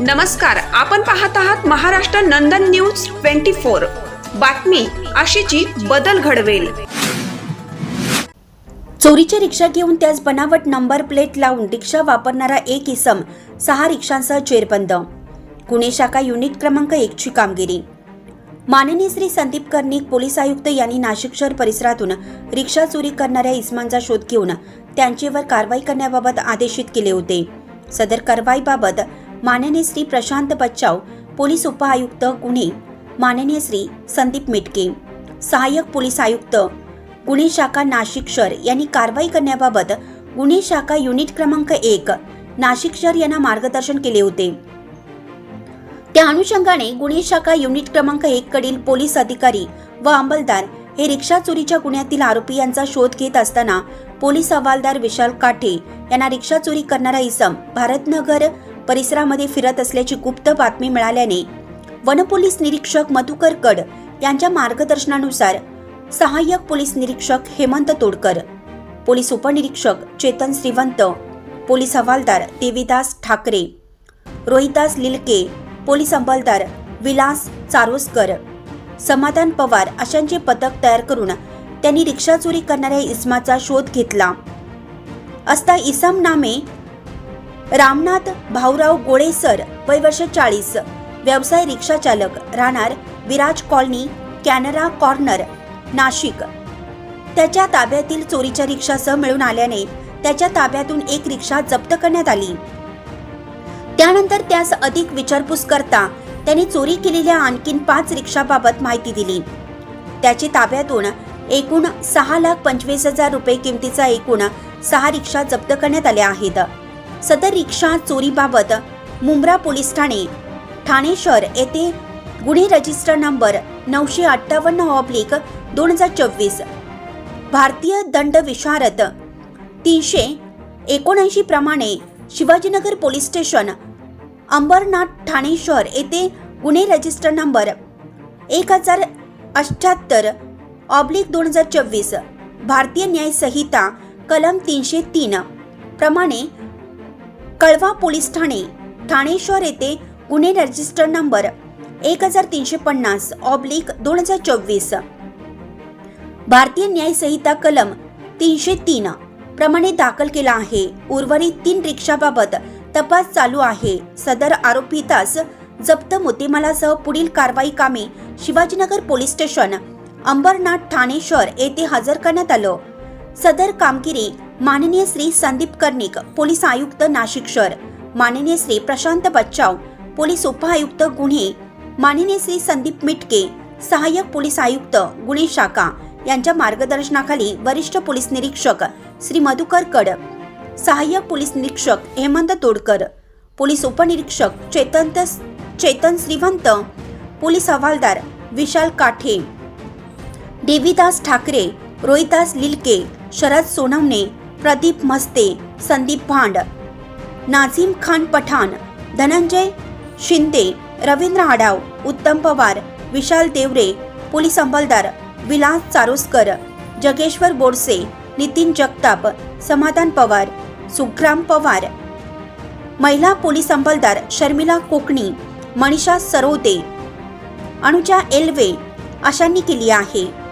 नमस्कार आपण पाहत आहात Maharashtra Nandan news twenty four. बातमी अशीची बदल घडवेल. चोरीची रिक्षा घेऊन त्यास बनावट नंबर प्लेट लावून रिक्षा वापरणारा एक इसम सहा रिक्षांसह चेरबंद गुन्हे शाखा युनिट क्रमांक एकची कामगिरी. माननीय श्री संदीप कर्णिक पोलीस आयुक्त यांनी नाशिक शहर परिसरातून रिक्षा चोरी करणाऱ्या इसमांचा शोध घेऊन त्यांच्यावर कारवाई करण्याबाबत आदेशित केले होते. सदर कारवाईबाबत माननीय श्री प्रशांत बच्चाव पोलीस उपआयुक्त गुन्हे. माननीय श्री संदीप मिटके. सहाय्यक पोलीस आयुक्त गुन्हे शाखा नाशिक शहर यांनी कारवाई करण्याबाबत गुन्हे शाखा युनिट क्रमांक एक नाशिक शहर यांना मार्गदर्शन केले होते. त्या अनुषंगाने गुन्हे शाखा युनिट क्रमांक एक कडील पोलीस अधिकारी व अंमलदार हे रिक्षा चोरीच्या गुन्ह्यातील आरोपी यांचा शोध घेत असताना पोलीस हवालदार विशाल काठे यांना रिक्षा चोरी करणारा इसम भारतनगर परिसरामध्ये फिरत असल्याची गुप्त बातमी मिळाल्याने वनपोलीस निरीक्षक मधुकर कड यांच्या मार्गदर्शनानुसार सहाय्यक पोलीस निरीक्षक हेमंत तोडकर पोलीस उपनिरीक्षक चेतन श्रीवंत पोलीस हवालदार देवीदास ठाकरे रोहिदास लिलके पोलीस अंमलदार विलास चारोसकर समाधान पवार अशांचे पथक तयार करून त्यांनी रिक्षा चोरी करणाऱ्या इस्माचा शोध घेतला. असता इसम नामे रामनाथ भाऊराव गोळेसर वय वर्ष चाळीस. व्यवसाय रिक्षा चालक राहणार विराज कॉलनी कॅनरा कॉर्नर नाशिक. त्याच्या ताब्यातील चोरीच्या रिक्षासह मिळून आल्याने त्याच्या ताब्यातून एक रिक्षा जप्त करण्यात आली. त्यानंतर त्यास अधिक विचारपूस करता त्याने चोरी केलेल्या आणखीन पाच रिक्षाबाबत माहिती दिली. त्याची ताब्यातून एकूण सहा लाख पंचवीस हजार रुपये किमतीचा एकूण सहा रिक्षा जप्त करण्यात आल्या आहेत. सदर रिक्षा चोरीबाबत मुंब्रा पोलीस ठाणे. ठाणे शहर येथे गुन्हे रजिस्टर नंबर नऊशे अठ्ठावन्न ऑब्लिक दोन हजार चोवीस. भारतीय दंड विशारद तीनशे एकोणऐंशी प्रमाणे शिवाजीनगर पोलीस स्टेशन अंबरनाथ ठाणे शहर येथे गुन्हे रजिस्टर नंबर एक हजार अठ्ठ्याहत्तर ऑब्लिक दोन हजार चोवीस. भारतीय न्यायसंहिता कलम तीनशे तीन प्रमाणे कळवा पोलीस ठाणे ठाणे शहर येथे गुन्हे रजिस्टर नंबर एक हजार तीनशे पन्नास ऑब्लिक दोन हजार चोवीस. भारतीय न्याय संहिता कलम तीनशे तीन प्रमाणे दाखल केला आहे. उर्वरित तीन रिक्षाबाबत तपास चालू आहे. सदर आरोपीतास जप्त मुद्देमालासह पुढील कारवाई कामे शिवाजीनगर पोलीस स्टेशन अंबरनाथ ठाणे शहर येथे हजर करण्यात आलं. सदर कामगिरी माननीय श्री संदीप कर्णिक पोलीस आयुक्त नाशिक शहर. माननीय श्री प्रशांत बच्चाव पोलीस उपआयुक्त गुन्हे. माननीय श्री संदीप मिटके सहाय्यक पोलीस आयुक्त गुन्हे शाखा. यांच्या मार्गदर्शनाखाली वरिष्ठ पोलीस निरीक्षक श्री मधुकर कड. सहाय्यक पोलीस निरीक्षक हेमंत तोडकर. पोलीस उपनिरीक्षक चेतन चेतन श्रीवंत. पोलीस हवालदार विशाल काठे. देवीदास ठाकरे रोहिदास लिलके शरद सोनवणे प्रदीप मस्ते संदीप भांड नाझीम खान पठाण धनंजय शिंदे रवींद्र आढाव उत्तम पवार विशाल देवरे पोलीस अंमलदार विलास चारोसकर जगेश्वर बोरसे नितीन जगताप समाधान पवार सुग्राम पवार. महिला पोलीस अंमलदार शर्मिला कोकणी मनीषा सरोदे. अनुजा एल्वे अशांनी केली आहे.